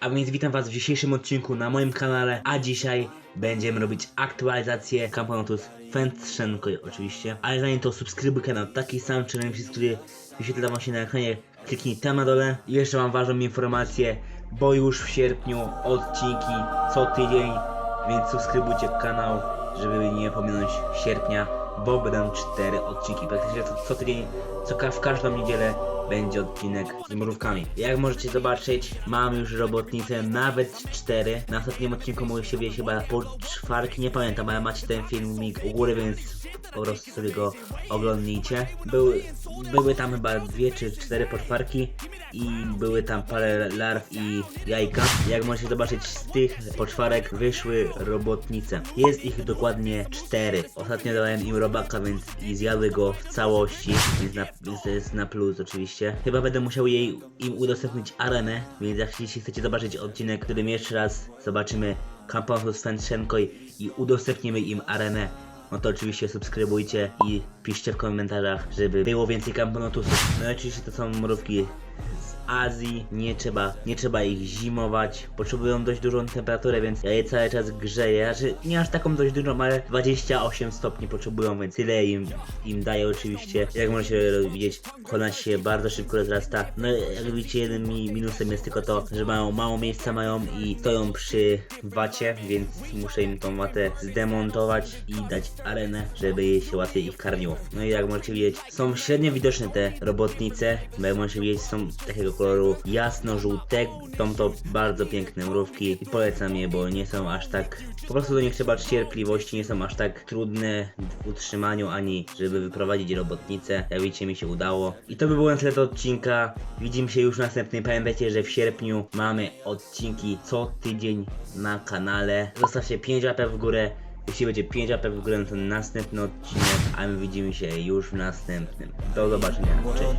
A więc witam was w dzisiejszym odcinku na moim kanale, a dzisiaj będziemy robić aktualizację Camponotus Fętrzenko oczywiście. Ale zanim to subskrybuj kanał, taki sam challenge, który wyświetla wam się na ekranie, kliknij tam na dole. I jeszcze mam ważną informację, bo już w sierpniu odcinki co tydzień, więc subskrybujcie kanał, żeby nie pominąć sierpnia, bo będą cztery odcinki. Praktycznie co, co tydzień, co w każdą niedzielę będzie odcinek z mrówkami. Jak możecie zobaczyć, mam już robotnicę, nawet cztery. Na ostatnim odcinku mogliście widzieć chyba po czwartki, nie pamiętam, ale macie ten filmik u góry, więc po prostu sobie go oglądnijcie. Były, były tam chyba dwie czy cztery poczwarki i były tam parę larw i jajka. Jak możecie zobaczyć, z tych poczwarek wyszły robotnice. Jest ich dokładnie cztery. Ostatnio dałem im robaka, więc i zjadły go w całości, więc, na, to jest na plus oczywiście. Chyba będę musiał jej im udostępnić arenę, więc jeśli chcecie zobaczyć odcinek, w którym jeszcze raz zobaczymy Camposus Fętrzenko i, i udostępnimy im arenę, no to oczywiście subskrybujcie i piszcie w komentarzach, żeby było więcej kamponotusów. No i oczywiście to są mrówki Azji, nie trzeba, nie trzeba ich zimować, potrzebują dość dużą temperaturę, więc ja je cały czas grzeję, znaczy nie aż taką dość dużą, ale 28 stopni potrzebują, więc tyle im, im daję oczywiście. Jak możecie widzieć, kolana się bardzo szybko rozrasta, no jak widzicie jednym mi- minusem jest tylko to, że mają mało miejsca mają i stoją przy wacie, więc muszę im tą watę zdemontować i dać arenę, żeby się łatwiej ich karmiło. No i jak możecie widzieć, są średnio widoczne te robotnice, bo jak możecie widzieć są takiego koloru jasno-żółtego, są to bardzo piękne mrówki i polecam je, bo nie są aż tak, po prostu do nich trzeba cierpliwości, nie są aż tak trudne w utrzymaniu, ani żeby wyprowadzić robotnicę, jak widzicie mi się udało. I to by było na tyle do odcinka, widzimy się już w następnym, pamiętajcie, że w sierpniu mamy odcinki co tydzień na kanale, zostawcie 5 łapek w górę, jeśli będzie 5 łapek w górę, to następny odcinek, a my widzimy się już w następnym. Do zobaczenia, cześć.